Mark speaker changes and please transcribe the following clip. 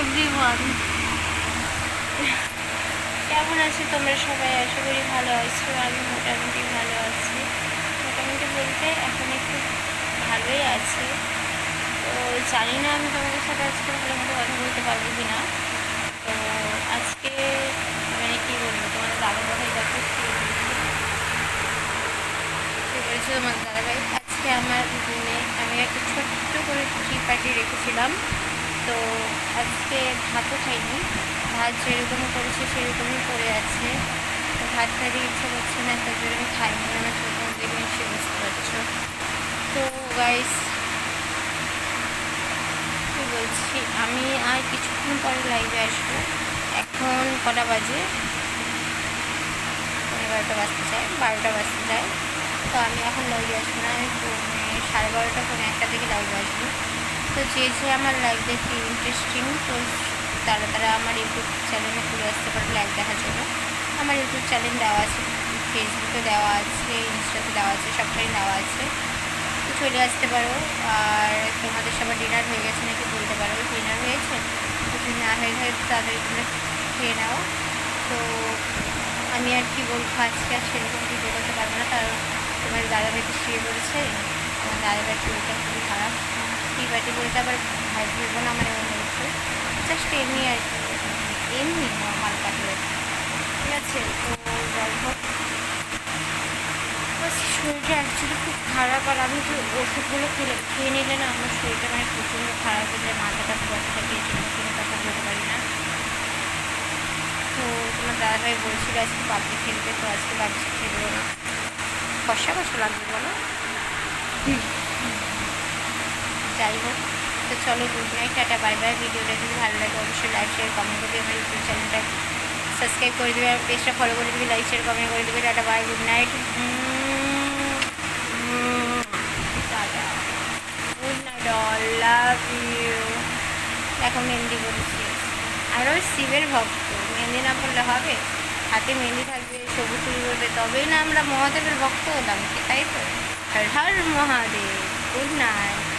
Speaker 1: Everyone কেমন আছো তোমরা সবাই? আশা করি ভালো আছো, আমি মোটামুটি ভালো আছি। মোটামুটি বলতে এখন একটু ভালোই আছি। তো জানি না আমি তোমাদের সাথে আজকে ভালো মতো কথা বলতে পারব কি না তো আজকে মানে কী বলব, তোমাদের দাদা ভাই দেখো কী বলছো তোমার দাদা ভাই আজকে আমার রুমে আমি একটা ছোট্ট করে টি পার্টি রেখেছিলাম। তো আজকে ভাতও খাইনি। ভাত যেরকম করেছে সেরকমই পড়ে আছে। তো ভাত খাইতে ইচ্ছে করছে না তার জন্য আমি খাইনি। আমার ছোটো দেখে নিশ্চয়ই বুঝতে পারছ। তো গাইস কী বলছি? আমি আর কিছুক্ষণ পরে লাইভে আসব। এখন কটা বাজে? বারোটা বাজতে চাই বারোটা বাজতে চাই তো আমি এখন লাইভে আসব না, আমি পৌনে সাড়ে বারোটা পৌনে একটা থেকে লাইভে আসব। তো যে আমার লাইভ দেখতে ইন্টারেস্টিং তো তারা তারা আমার ইউটিউব চ্যানেলে ঘুরে আসতে পারে লাইভ দেখার জন্য। আমার ইউটিউব চ্যানেল দেওয়া আছে ফেসবুকে দেওয়া আছে ইনস্টাতে দেওয়া আছে, সবটাই দেওয়া আছে। তো চলে আসতে পারো। আর তোমাদের সবার ডিনার হয়ে গেছে নাকি বলতে পারো? ডিনার হয়েছে? যদি না হয়ে থাকে তাদের তোমরা খেয়ে নাও। তো আমি আর কি বলব, আজকে আর সেরকম ভিডিও করতে পারব না। কারণ তোমার দাদাভাই তো শুয়ে পড়েছে আমার দাদাভাই শরীরটা খুবই খারাপ। টি পার্টি বলতে আবার ভাই ভেবো না মানে অন্য কিছু। জাস্ট এমনি আর কি। এমনি নর্মাল কাটলে। ঠিক আছে, তো যাই হোক শরীরটা অ্যাকচুয়ালি খুব খারাপ, আর আমি তো ওষুধগুলো খেলে খেয়ে নিলে না আমার শরীরটা মানে প্রচণ্ড খারাপ হয়ে যায়, মাথাটা বসে থাকে এই জন্য কোনো কথা বলতে পারি না। তো তোমার দাদাভাই বলছিল আজকে পাবজি খেলবে, তো আজকে পাবজি খেলব না। কষা কষা লাগবে, বলো। যাই হোক, তো চলো good night, tata, bye bye. ভিডিওটা যদি ভালো লাগে, অবশ্যই লাইক শেয়ার কমেন্ট করবে আমার ইউটিউব চ্যানেলটা সাবস্ক্রাইব করে দেবে আর পেজটা ফলো করে দেবে লাইক শেয়ার কমেন্ট করে দেবে। Tata, bye, good night. Tata good night love you এখন মেহেন্দি করেছি আরও শিবের ভক্ত। মেহেন্দি না পড়লে হবে? হাতে মেহেন্দি থাকবে, সবুজ চুরি করবে তবেই না আমরা মহাদেবের ভক্ত হলাম তাই তো? হর মহাদেব। Good night.